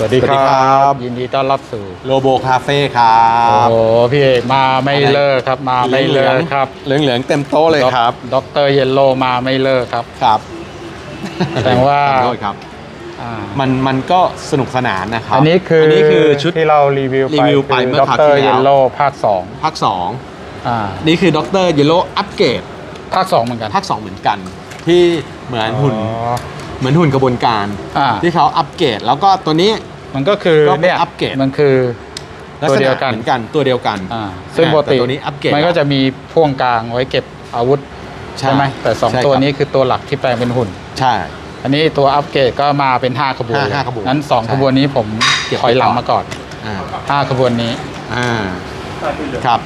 วัสดีสวัสดีคครัรับบยินดีต้อนรับสู่โลโบคาเฟ่ครัโอ้บโหพี่เอกมาไม่อะไรเลิกครับมาไม่เลิกครับเหลืองเหลืองๆเต็มโต๊ะเลยครับด็อกเตอร์เยลโลมาไม่เลิกครับครับแสดงว่าขอโทษครับอ่ามันมันก็สนุกสนานนะครับ อันนี้คืออัอันนี้คือชุดที่เรารีวิวรีวิวไปเมื่อด็อกคราวเตอที่ร์แล้เยวลโลภาคสองภาคอ่า2นี่คือด็อกเตอร์เยลโลอัปเกรดภาคสองเหมือนกันภาค2เหมือนกัน ที่เหมือนหุ่นอ๋อเหมือนหุ่นกระบวนการอ่าที่เขาอัปเกรดแล้วก็ตัวนี้ มันก็คือก็เป็นเนี่ยอัปเกรดมันคือลักตัวษเดีณะยวกันเหมือนกันตัวเดียวกันอ่าซึ่งปกติแต่ตัวนี้อัปเกรด มันก็จะมีพ่วงกลางไว้เก็บอาวุธใช่ใช่ไหมแต่สองใช่ตัวครับนี้คือตัวหลักที่แปลงเป็นหุ่น ใช่ อันนี้ตัวอัปเกรดก็มาเป็น 5 ขบวนห้าเลยห้าขบวนนั้น2ใช่ขบวนนี้ผมเก็บไว้ถอยหลังก่อนมาก่อน อ่า5 ขบวนนี้ อ่าครับ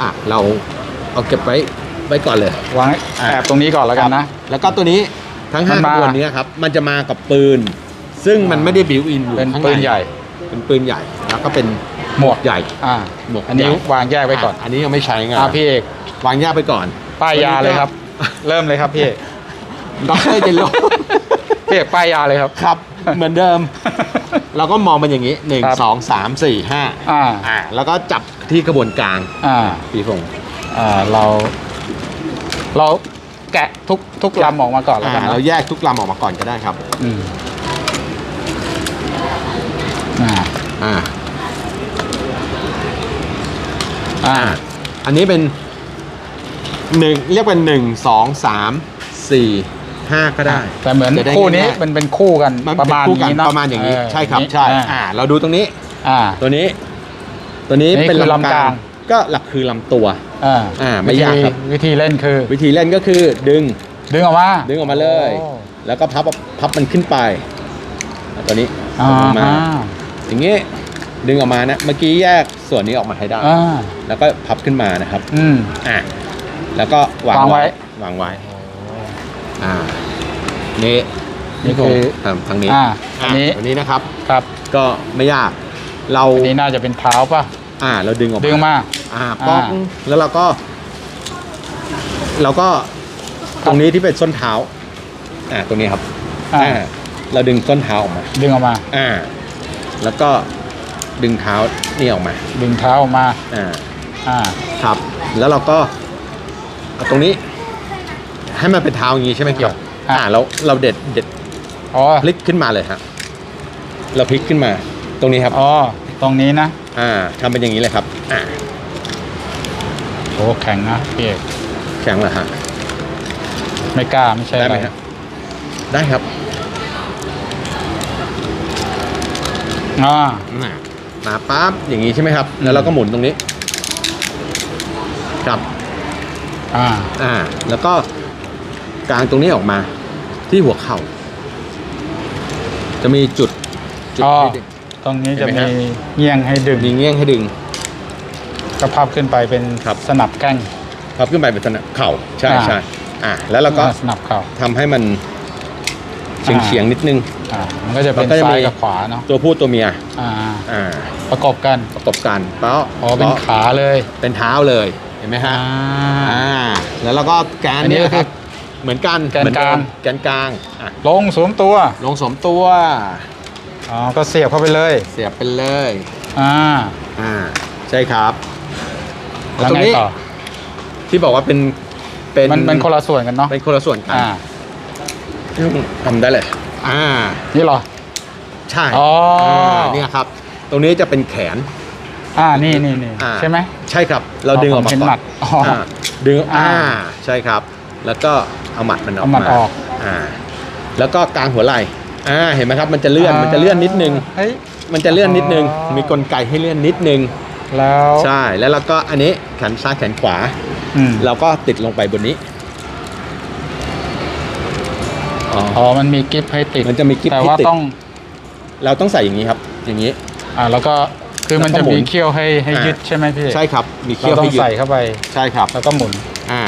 อะเราเอาเก็บไว้ไว้ก่อนเลย วางอะ แอบตรงนี้ก่อนแล้วกันนะครับแล้วก็ตัวนี้ทั้งมัน5ขมาบวนนี้ครับ มันจะมากับปืน ซึ่งมันไม่ได้บิวอินอยู่เป็นข้างในปืนใหญ่ เป็นปืนใหญ่ แล้วก็เป็นหมวกใหญ่ อ่าหมวกอันนี้ใหญ่วางแยกไว้ก่อนะอันนี้ยังไม่ใช้ไงอ่าพี่เอกวางแยกไปก่อน ป้ายยาเลยครับ เริ่มเลยครับพี่เอกด็อกเตอร์เจนโลพี่เอกป้ายยาเลยครับ ครับ เหมือนเดิม เราก็มองมันอย่างนี้หนึ่งครับสองสามสี่ห้าอ่าอ่า แล้วก็จับที่กระบวนกลาง อ่าปีฟงอ่าเรา เราแกะทุกทุกลำออกมาก่อนแล้วอ่ากันนะเราแยกทุกลำออกมาก่อนก็ได้ครับ อืมอ่า อ่าอ่าอันนี้เป็นหนึ่งเรียกเป็นหนึ่งสองสามสี่ห้าก็ได้ แต่เหมือนจะได้คู่นี้ง่ายๆ มันเป็นคู่กันมันประเป็นมาณคู่กันนี้เนาะประมาณอย่างนี้เใช่ครับอย่างนี้ใช่อ่า อ่าเราดูตรงนี้ อ่า ตัวนี้ ตัวนี้นี่เป็นคือลำลำกกลาลาง งก็หลักคือลำตัว อ่าอ่าไม่วิธียากครับ วิธีเล่นคือ วิธีเล่นก็คือดึง ดึงออกมาดึงออกมาเลยโอ้แล้วก็พับพับมันขึ้นไปแล้วตัวนี้อ่าออกมาอ่า อย่างงี้ดึงออกมานะเมื่อกี้แยกส่วนนี้ออกมาให้ได้ อ่าแล้วก็พับขึ้นมานะครับอืม อ่าแล้วก็วางวางไว้ วางไว้อ่านี่นี่คือทางทางนี้อ่าอันนี้อันนี้นะครับ ครับก็ไม่ยาก เราอันนี้น่าจะเป็นเท้าป่ะ อ่า เราดึงออกดึงมามา อ่าป้องอ่า แล้วเราก็เราก็ตรงนี้ที่เป็นส้นเท้า อ่าตรงนี้ครับอ่าอ่าเราดึงส้นเท้าออกมา ดึงออกมา อ่า แล้วก็ดึงเท้านี่ออกมาดึงเท้าออกมา อ่าอ่า ครับ แล้วเราก็เอาตรงนี้ให้มันเป็นเท้าอย่างนี้ใช่ไหมเกี่ยวอ่าอ่าเราเราเด็ดเด็ดอ๋อ พลิกขึ้นมาเลยฮะเราพลิกขึ้นมา ตรงนี้ครับอ๋อ ตรงนี้นะ อ่าทำเป็นอย่างนี้เลยครับ อ่าโหแข็งนะพี่เอกแข็งเหรอฮะไม่กล้าไม่ใช่ได้อะไหไรมฮะได้ครับ อ่ามามาปั๊บอย่างนี้ใช่ไหมครับแล้วเราก็หมุนตรงนี้ครับอ่า อ่า แล้วก็กางตรงนี้ออกมา ที่หัวเข่า จะมีจุดจุดอ๋อที่ดึง ตรงนี้จะเห็นไหมมีฮะ เงี่ยงให้ดึงมีเงี้ยงให้ดึงก็พับขึ้นไปเป็นครับ สนับแก้ง พับขึ้นไปเป็นสนับเข่าใช่อ่า ใช่อ่าแล้วเราก็อ่าสนับเข่าทำให้มัน เฉียงอ่าเฉียงๆนิดนึง อ่ามันก็จะเป็นแล้วก็จะมีซ้ายกับขวาเนาะตัวผู้ตัวเมียอ่าอ่าประกบกันประกบกันเป้าอ๋อเป็นขาเลยเป็นเท้าเลยเห็นไหมฮะอ่า อ่าแล้วเราก็แกนอันนี้เนี่ยก็คือครับเหมือนกันแกนเหมือกลาง เดิมแกนกลางอะลงสวมตัวลงสมตัวอ๋อก็เสียบเข้าไปเลยเสียบไปเลยอ่าอ่าใช่ครับแล้วตรงไงนี้ต่อที่บอกว่าเป็นเป็นมันเป็นคนละส่วนกันเนาะเป็นคนละส่วนกัน อ่า ทำได้เลย อ่า นี่เหรอ ใช่อ๋ออ่าเนี่ยครับ ตรงนี้จะเป็นแขน อ่านี่นี่นี่อ่า ใช่ไหม ใช่ครับ เราดึงออกมาผมเห็นก่อนหมัดอ๋ออ่าดึงอ่า อ่าใช่ครับ แล้วก็เอาหมัดมันออกเอาหมัดมาออกอ่า แล้วก็กลางหัวไหล่อ่าเห็นไหมครับ มันจะเลื่อนมันจะเลื่อนนิดนึง เฮ้ย มันจะเลื่อนนิดนึง อ๋อ มีกลไกให้เลื่อนนิดนึง แล้วใช่แล้วเราก็อันนี้แขนซ้ายแขนขวา อืมเราก็ติดลงไปบนนี้ อ๋อ อ๋อ มันมีกิฟให้ติดมันจะมีกิ๊บแต่ให้ว่าติดต้องเราต้องใส่อย่างนี้ครับ อย่างนี้ อ่าแล้วก็คือมันแล้วก็จะหมุมีนเขี้ยวให้ให้อ่ายึ ยึดใช่ไหมพี่ใช่ครับมีเราเขี้ยวต้อให้งยึดใส่เข้าไป ใช่ครับแล้วก็หมุน อ่า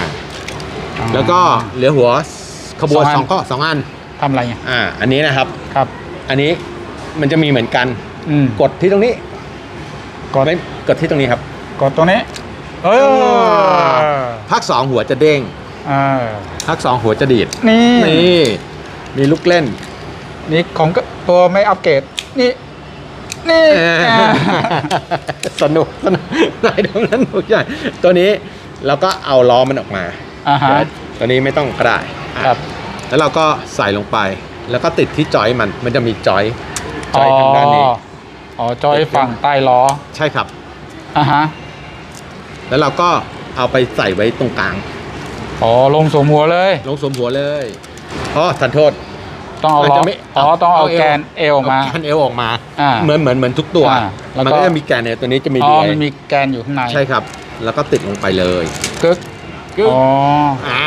อ่าแล้วก็เหลือหัวขบวนสสอองงอันก็สองอันทำอะไรไงอ่าอันนี้นะครับ ครับ อันนี้มันจะมีเหมือนกันอืมกดที่ตรงนี้กดไม่กดที่ตรงนี้ครับ กดตรงนี้ เออภาคสองหัวจะเด้งอ่าภาคสองหัวจะดีดนี่ นี่ มีลูกเล่น นี่ของก็ตัวไม่อัปเกรดนี่ นี่เอออ่าสนุกสนุกได้ตรงนั้นทุกอย่างตัวนี้เราก็เอาล้อมันออกมาอ่าฮะ ตัวนี้ไม่ต้องก็ได้อะครับ แล้วเราก็ใส่ลงไป แล้วก็ติดที่จอยมันมันจะมีจอยจอยทางด้านนี้ อ๋ออ๋อจอยฝั่งใต้ล้อใช่ครับ อ่าฮะแล้วเราก็เอาไปใส่ไว้ตรงกลาง อ๋อลงสวมหัวเลย ลงสวมหัวเลย อ๋อทันโทษ ต้องเอามันล้อจะไม่อ๋อเอาต้องเอาเอาเอว แกนเอวมาเแกนเอวออกมาอ่าเหมือนเหมือนเหมือนทุกตัว อ่าแล้วมันก็ก็จะมีแกนเอวตัวนี้จะมีอ๋อเดียมันมีแกนอยู่ข้างในใช่ครับ แล้วก็ติดลงไปเลยกึกกึ๊กอ๋ออ่า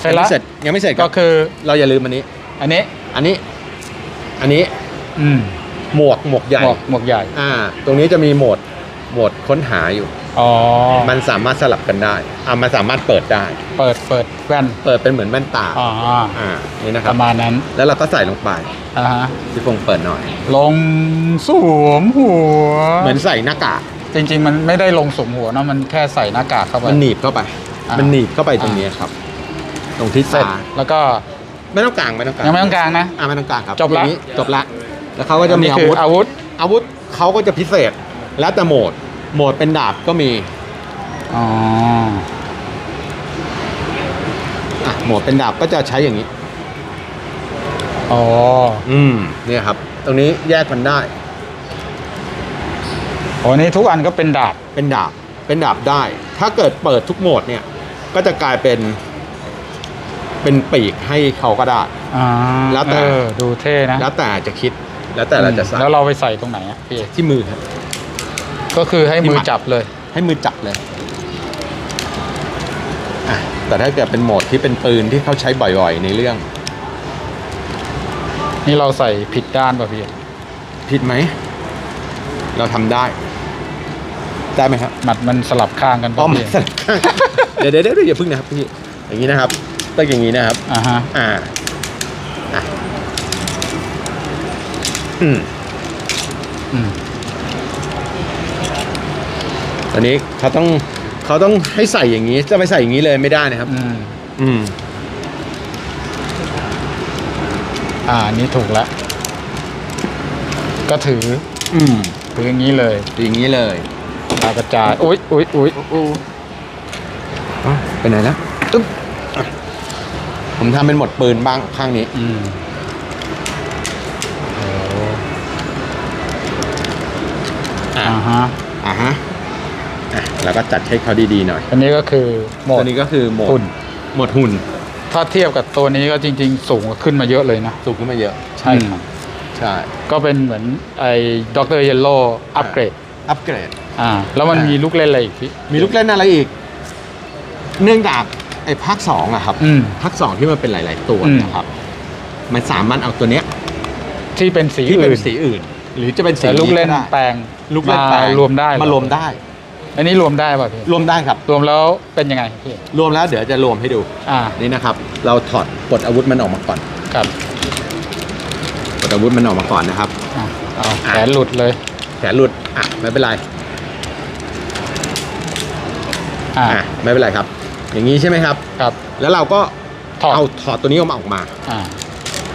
เสร็จละยังไม่เสร็จยังไม่เสร็จก็ก็คือ เราอย่าลืมอันนี้ อันนี้ อันนี้ อันนี้อืมหมวกหมวกใหญ่ หมวกหมวกใหญ่ อ่า ตรงนี้จะมีโหมดโหมดค้นหาอยู่ อ๋อมันสามารถสลับกันได้อ่ามันสามารถเปิดได้ เปิดเปิดแว่นเปิดเป็นเหมือนแว่นตาอ๋ออ่านี่นะคปรับระมาณนั้นแล้วเราก็ใส่ลงไปอ่าฮะพี่ฟงเปิดหน่อย ลงสวมหัว เหมือนใส่หน้ากากจริง ๆ มันไม่ได้ลงสวมหัวเนอะมันแค่ใส่หน้ากากเข้าไป มันหนีบเข้าไป อ่ามั มันหนีบเข้าไปตรงนี้ครับ ตรงที่เสร็จตาแล้วก็ ไม่ต้องกลางไม่ต้องกลางยังไม่ต้องกลางนะอ่าไม่ต้องกลางครับจบละอย่างนี้จบละแล้วเขาก็จะมีนี่อาคือวุธอาวุธ อาวุธเขาก็จะพิเศษแล้วแต่โหมด โหมดเป็นดาบก็มีอ๋ออะโหมดเป็นดาบก็จะใช้อย่างนี้ อ๋ออืมเนี่ยครับ ตรงนี้แยกมันได้ โอ้นี่ทุกอันก็เป็นดาบ เป็นดาบ เป็นดาบได้ ถ้าเกิดเปิดทุกโหมดเนี่ย ก็จะกลายเป็น เป็นปีกให้เขาก็ได้ อ่าแล้วแต่ เออดูเท่นะแล้วแต่จะคิด แล้วแต่เราจะใส่แล้วเราไปใส่ตรงไหนอะพี่เอกที่มือครับ ก็คือให้มือที่หมัดจับเลย ให้มือจับเลยอะแต่ถ้าเกิดเป็นโหมดที่เป็นปืนที่เขาใช้บ่อยๆในเรื่อง นี่เราใส่ผิดด้านป่ะพี่เอกผิดไหม เราทำได้ ได้ไหมครับหมัดมันสลับข้างกันอ้อป่ะมพี่เอกสลับข้างเดี๋ยวเดี๋ยวเดี๋ยวอย่าพึ่งนะครับพี่ อย่างนี้นะครับต้องอย่างนี้นะครับ อ่าฮะ อ่าอะอืมอืมต อนนี้เขาต้องเขาต้องให้ใส่อย่างนี้จะไปใส่อย่างนี้เลยไม่ได้นะครับ อืมอืมอ่านี่ถูกแล้วก็ถืออืมถืออย่างนี้เลยอย่างนี้เลยตากระจายอุ้ยอุ้ยอุ้ยอ๋อไปไหนแล้วตึ๊บอะผมทำเป็นหมดปืนบ้างข้างนี้ อืมโอ้อ่าอ่าฮะ อ่าฮะ อะแล้วก็จัดให้เขาดีๆหน่อย อันนี้ก็คือโหมตัวดนี้ก็คือโหมดหุ่น โหมดหุ่น ถ้าเทียบกับตัวนี้ก็จริง ๆ สูงขึ้นมาเยอะเลยนะ สูงขึ้นมาเยอะ ใช่ครับ ใช่ ก็เป็นเหมือนไอ้ด็อกเตอร์เยลโล่อัปเกรด อัปเกรด อ่า แล้วมันอ่ามีมีลูกเล่นอะไรอีกพี่ มีลูกเล่นอะไรอีก เนื่องจากไอ้ภาคสองอะครับ อืม ภาคสองที่มันเป็นหลาย ๆ ตัวอืม นะครับ มันสามารถเอาตัวเนี้ยที่เป็นสีที่เป็นอื่นสีอื่น หรือจะเป็นสีแต่ลูกเล่นได้แปลงลูกเล่นแปลงมารวมได้มารวมได้ อันนี้รวมได้ป่ะพี่รวมได้ครับ รวมแล้วเป็นยังไงพี่รวมแล้วเดี๋ยวจะรวมให้ดูอ่านี่นะครับ เราถอดปลดอาวุธมันออกมาก่อนครับปลดอาวุธมันออกมาก่อนนะครับอ่าเอาแขนหลุดเลยแขนหลุดอะไม่เป็นไรอ่าอะไม่เป็นไรครับ อย่างนี้ใช่ไหมครับ ครับ แล้วเราก็ถอดเอาถอดตัวนี้ออกมาออกมาอ่า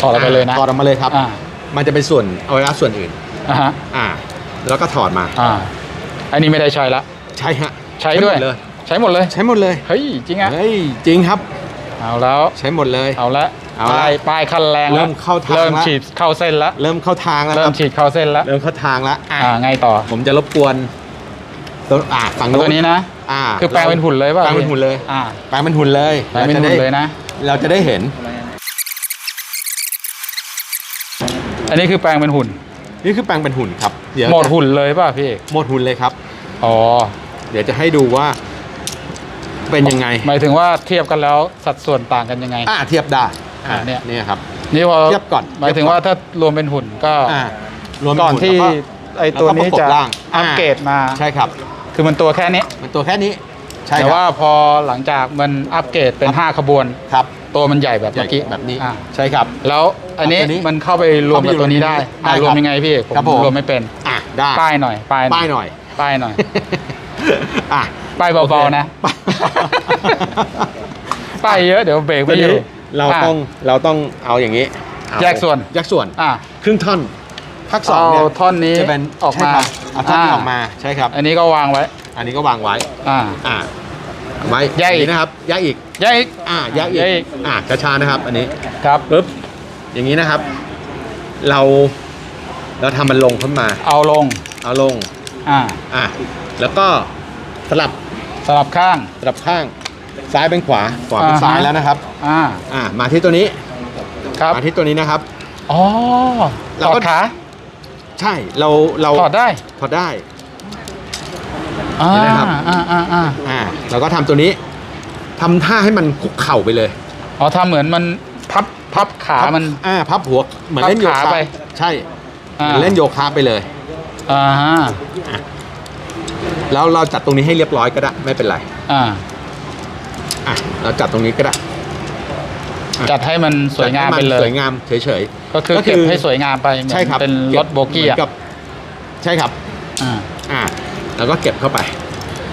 ถอดออกไปเลยนะถอดออกมาเลยครับ อ่ามันจะเป็นส่วนอวัยวะส่วนอื่น อ่าฮะอ่า แล้วก็ถอดมา อ่าอันนี้ไม่ได้ใช้ละ ใช่ฮะใช้ด้วย หมเลย ใช้หมดเลย ใช้หมดเลยเฮ้ย จริงอะ เฮ้ยจริงครับ เอาแล้ว ใช้หมดเลย เอาละเอาละป้ายป้ายขั้นแรงแล้วเริ่มเข้าทางเริ่มละฉีดเข้าเส้นแล้วเริ่มเข้าทางแล้วเริ่คมรับฉีดเข้าเส้นแล้วเริ่มเข้าทางแล้วอ่าอ่าไงต่อผมจะรบกวนตัวอ่าฝั่งเอาโน้ตัวนนี้นะ อ่าคือแปลงเป็นหุ่นเลยป่ะแปลงเป็นหุ่นเลย อ่าแปลงเป็นหุ่นเลยแปลงเป็นราจะหุ่นได้เลยนะ เราจะได้เห็น อันนี้คือแปลงเป็นหุ่น นี่คือแปลงเป็นหุ่นครับเดี๋ยวโหมดหุ่นเลยป่ะพี่เอกโหมดหุ่นเลยครับ อ๋อ เดี๋ยวจะให้ดูว่า เป็นยังไงหมายถึงว่าเทียบกันแล้วสัดส่วนต่างกันยังไง อ่าเทียบได้อ่าอะเนี่ย เนี่ยครับ นี่พอเทียบก่อนหมายถึงว่าถ้ารวมเป็นหุ่นก็อ่ารวมเป็ก่อนหุ่ที่แล้วไอตัวนี้แล้วก็ประกบจะร่างอัปเกรดมาใช่ครับ คือมันตัวแค่นี้ มันตัวแค่นี้ใช่แต่ครับว่าพอหลังจากมันอัปเกรดเป็น 5 ขบวนครับ ตัวมันใหญ่แบบเมื่อกี้แบบนี้อะใช่ครับ แล้วอันนี้เอาตัวนี้มันเข้าไปรวมกับตัวนี้ได้เข้าไปอยู่ในนี้ได้อะรวคมรับยังไงพี่ผมครับผมรวมไม่เป็นอะได้ป้ายหน่อยป้ายป้ายหน่อย ป้ายหน่อย อะ ป้ายเบาๆนะโอเคป้ายเยอะเดี๋ยวเบรกตัไม่วอยู่นี้เราต้องเราต้องเอาอย่างนี้เอาแยกส่วนแยกส่วนอะครึ่งท่อนภาคสองเนี่ยเอาท่อนนี้จะเป็นออกมาใช่ครับเอาท่อนนี้อ่าออกมาใช่ครับ อันนี้ก็วางไว้ อันนี้ก็วางไว้อ่าอ่าไว้แยกอีกางนี้นะครับแยกอีกแยกอีกอ่าแยกอีแยกอีกกอ่าช้าๆนะครับ อันนี้ครับปุ๊บอย่างนี้นะครับ เราเราทำมันลงขึ้นมา เอาลง เอาลง อ่าอะแล้วก็สลับสลับข้าง สลับข้าง ซ้ายเป็นขวา ขวาเป็นอ่าฮะ ซ้ายแล้วนะครับ อ่าอ่ามาที่ตัวนี้ ครับมาที่ตัวนี้นะครับ อ๋อเราถอก็ ดขาใช่ เรา เราถอดได้ถอดได้ อ่าเห็นไหมครับ อ่าอ่าอ่าอ่าเราก็ทำตัวนี้ทำท่าให้มันคุกเข่าไปเลยอ๋อทำเหมือนมันพับพับขามัน อ่าพับหัว เหมือนเล่นโยพับขาคะไป ใช่อ่าเหมือนเล่นโยคะไปเลย อ่าฮะแล้วเราจัดตรงนี้ให้เรียบร้อยก็ได้ ไม่เป็นไรอ่าอะเราจัดตรงนี้ก็ได้จัดให้มันสวยงามจัดไปให้นเลสย วยงามเฉย ก็คือก็คือเก็บให้สวยงามไปเหมือนใช่ครับเป็นรถโบกี้เหมือะนกับใช่ครับ อ่าอ่า แล้วก็เก็บเข้าไป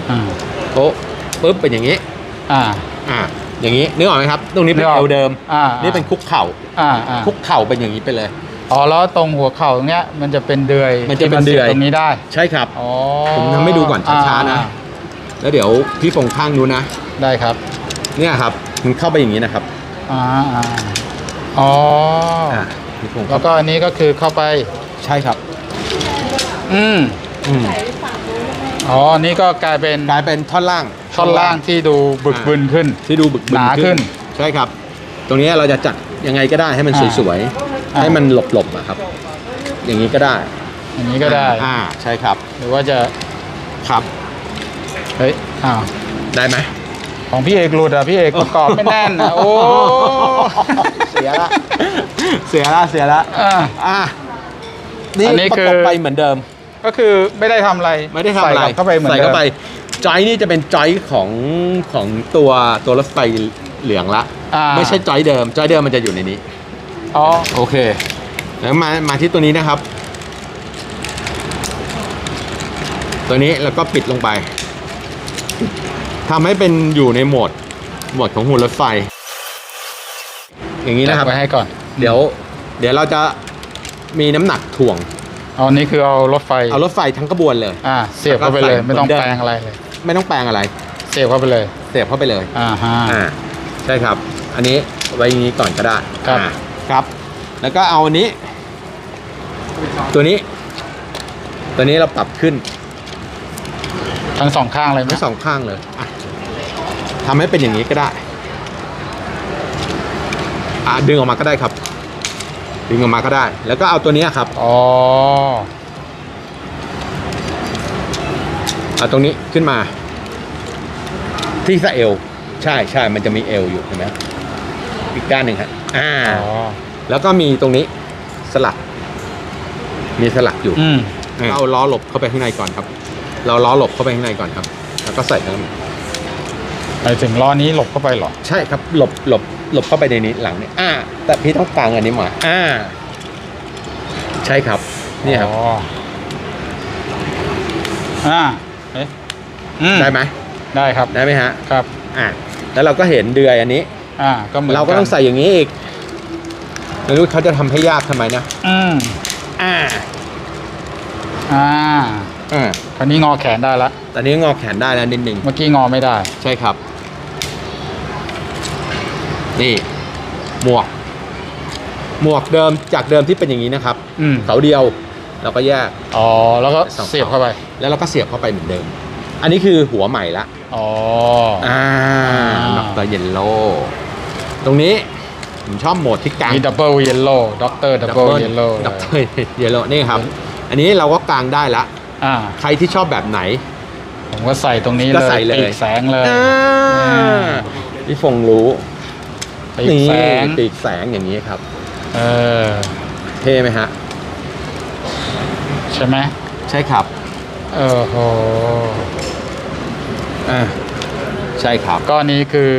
อ่าโป๊ะปุ๊บเป็นอย่างนี้ อ่า อ่า อย่างนี้นึกออกไหมครับ ตรงนี้เป็นนึกออก เอวเดิม อ่านี่เป็นคุกเข่า อ่าอ่าคุกเข่าเป็นอย่างนี้ไปเลย อ๋อแล้วตรงหัวเข่าตรงเนี้ยมันจะเป็นเดือยมันจะเป็นที่เดือยสีบตรงนี้ได้ใช่ครับ อ๋อผมทำให้ดูก่อนช้าๆนะ อ่แล้วเดี๋ยวพี่ฟงข้างนู้นนะได้ครับเนี่ยครับมันเข้าไปอย่างนี้นะครับอ่าอ่าอ๋อออ่าพี่ฟงแล้วก็อันนี้ก็คือเข้าไป ใช่ครับอืมอืมอ๋ออันนี่ก็กลายเป็นกลายเป็นท่อนล่าง ท่อนล่างที่ดูบึกบึนขึ้น ที่ดูบึกบึหนาขึ้น ใช่ครับ ตรงนี้เราจะจัดยังไงก็ได้ให้มันอ่า สวย อ่าๆให้มันหลบๆอะครับ อย่างนี้ก็ได้ อันนี้ก็ได้ อ่าใช่ครับหรือว่าจะ ครับ เฮ้ย อ้าว ได้ไหม ของพี่เอกหลุดอะ พี่เอกประกอบไม่แน่นอะ โอ้ เสียละ เสียละเสียละอ่า อะนี่อันนี้ประคืกอบไปเหมือนเดิม ก็คือไม่ได้ทำอะไรไม่ได้ทำอะไรใส่กลับเข้าไปเหมือนใส่เดิเข้ามไปจอยนี่จะเป็นจอยของของตัวตัวรถไฟเหลืองละ อ่าไม่ใช่จอยเดิมจอยเดิมมันจะอยู่ในนี้ อ๋อ โอเค แล้วมา มาที่ตัวนี้นะครับ ตัวนี้แล้วก็ปิดลงไป ทำให้เป็นอยู่ในโหมด โหมดของหุ่นรถไฟ อย่างนี้จันะครับบไว้ให้ก่อน เดี๋ยว เดี๋ยวเราจะมีน้ำหนักถ่วง เอาอันนี้คือเอารถไฟ เอารถไฟทั้งขบวนเลย อ่า เสียบเข้าไปเลยแล้วก็ใส่ไม่ต้องเหมือนเดิมแปลงอะไรเลย ไม่ต้องแปลงอะไร เสียบเข้าไปเลย เสียบเข้าไปเลย อ่าฮะ อ่า ใช่ครับ อันนี้ไว้อย่างนี้ก่อนก็ได้ครับ อ่า ครับ แล้วก็เอาอันนี้ ตัวนี้ ตัวนี้เราปรับขึ้นทั้งสองข้างเลยไหมทั้งสองข้างเลยอะทำให้เป็นอย่างนี้ก็ได้อ่าดึงออกมาก็ได้ครับ ดึงออกมาก็ได้ แล้วก็เอาตัวนี้ครับอ๋อเอาตรงนี้ขึ้นมา ที่สะเอว ใช่ใช่มันจะมีเอวอยู่เห็นไหมอีกด้านหนึ่งครับ อ่าอ๋อแล้วก็มีตรงนี้สลักมีสลักอยู่อืมเอาล้อหลบเข้าไปข้างในก่อนครับ เราล้อหลบเข้าไปข้างในก่อนครับ แล้วก็ใส่เข้ามาไปถึงล้อนี้หลบเข้าไปเหรอ ใช่ครับหลบหลบหลบเข้าไปในนี้หลังนี้อ่า แต่พี่ต้องกางอันนี้มาอ่า ใช่ครับเนี่ยครับ อ๋ออ่าเอ๊ะอืมได้ไหมได้ครับ ได้ไหมฮะครับ อ่าแล้วเราก็เห็นเดือยอันนี้ อ่าก็เหมือนเราก็ต้องใส่อย่างนี้อีกไม่รู้เขาจะทำให้ยากทำไมนะอืมอ่าอ่าอ่าคราวนี้งอแขนได้ละตอนนี้งอแขนได้แล้วนิดนึงเมื่อกี้งอไม่ได้ ใช่ครับ นี่หมวก หมวกเดิมจากเดิมที่เป็นอย่างนี้นะครับอืมเสาเดียวเราก็แยกอ๋อแล้วก็สองเสียบเข้าไป แล้วเราก็เสียบเข้าไปเหมือนเดิม อันนี้คือหัวใหม่ละอ๋ออ่าอ่าด็อกเตอร์เยลโล่ ตรงนี้ผมชอบโหมดที่กลางมีดับเบิลเยลโล่ด็อกเตอร์ดับเบิลเยลโล่ดับเบิลเยลโล่นี่ครับ อันนี้เราก็กลางได้ละอ่าใครที่ชอบแบบไหน ผมก็ใส่ตรงนี้ก็เลยใส่เลยปีกแสงเลยอ่าอืมพี่ฟงรู้ปีกนี่แสงปีกแสงอย่างนี้ครับ เออเท่ไหมฮะ ใช่ไหมใช่ครับเออโหอ่าใช่ครับก็นี้คือ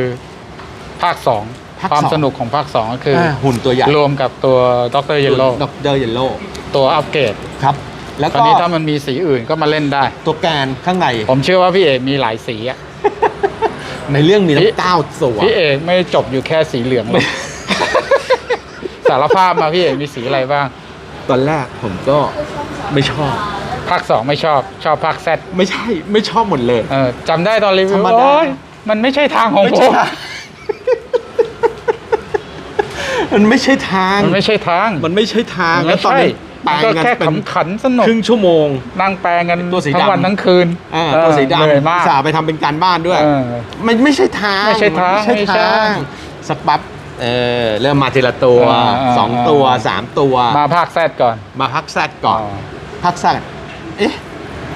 ภาคสอง ภาคความสองสนุกของภาคสองก็คืออา หุ่นตัวใหญ่รวมกับตัวด็อกเตอร์เยลโล่ด็อกเตอร์เยลโล่ตัวอัปเกรดครับ แล้วตอนก็นี้ถ้ามันมีสีอื่นก็มาเล่นได้ ตัวแกนข้างใน ผมเชื่อว่าพี่เอกมีหลายสีอะ ในเรื่องมีพี่ น้ำเต้าสวพี่เอกไม่ได้จบอยู่แค่สีเหลืองเลยสารภาพมาพี่เอกมีสีอะไรบ้าง ตอนแรกผมก็ไม่ชอบ ภาคสองไม่ชอบ ชอบภาคแซดไม่ใช่ไม่ชอบหมดเลย เออจำได้ตอนรีวิธรวรมดา โอ้ยมันไม่ใช่ทางของไม่ผใช่ม ทาง มันไม่ใช่ทาง มันไม่ใช่ทาง มันไม่ใช่ทางมันแล้วไม่ตอนใช่นั้นแปลมันงก็กันแค่เป็นขำขันสนุกครึ่งชั่วโมง นั่งแปลงกันตัวสีทั้งดำวันทั้งคืนอ่าเออตัวสีดำเหนื่อยมาก สาไปทำเป็นการบ้านด้วย เออมันไม่ใช่ทางไม่ใช่ทางนไม่ไม่ใช่ใช่ทางสักปั๊บเออเริ่มมาทีละตัวอ่าอ่าสองตัวสามตัวมาภาคแซดก่อน มาพักแซดก่อน อ๋อ พักแซดเอ๊ะ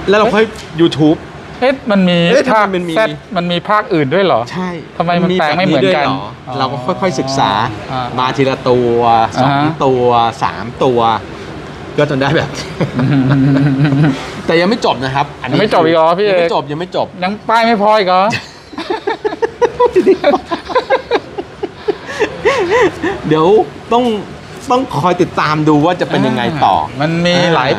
แล้วเราค่อย YouTube เอ๊ะมันมีเอ๊ะทำไมภาคมันมี แซดมันมีภาคอื่นด้วยเหรอ ใช่ทำไมมันแปลงไม่เหมือนกันแบบด้วยรอ๋อเราก็ค่อยๆศึกษาอ่ามาทีละตัวสองอ่าฮะ ตัวสามตัว ก็จนได้แบบ แต่ยังไม่จบนะครับอันนี้ยังไม่จบอีกเหรอพี่เอก ยังไม่จบยังไม่จบ ยังป้ายไม่พออีกเหรอ เดี๋ยวต้องต้องคอยติดตามดูว่าจะเป็นยังไงต่อ มันมีอ่าหลาย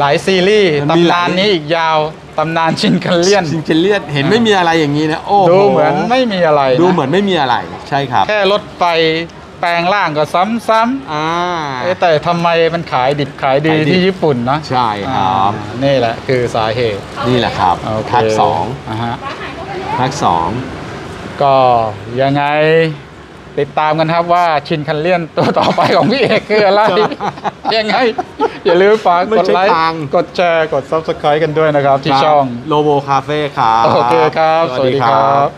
หลายซีรีส์มันมีหตำลายนานนี้อีกยาว ตำนานชินคันเลียนซิงเกิลเลียนเห็นไม่มีอะไรอย่างนี้นะโอ้โดูเหมือนไม่มีอะไระดูเหมือนไม่มีอะไรใช่ครับแค่รถไฟแปลงร่างก็ซ้ำอ่า ๆเอ๊ะแต่ทำไมมันขายดิบขายดีขายดิบ ที่ญี่ปุ่นเนอะใช่ครับ อ่านี่แหละคือสาเหตุนี่แหละครับโอเคภาคสองอ่าฮะภาคสองก็ยังไง ติดตามกันครับว่าชินคันเลียนตัวต่อไปของพี่เอกคืออะไร ยังไง อย่าลืมฝากไม่กดใช่ไลค์ทาง กดแชร์กด Subscribe กันด้วยนะครับ ที่ช่อง โลโบคาเฟ่ครับ โอเคครับ สวัสดีครับ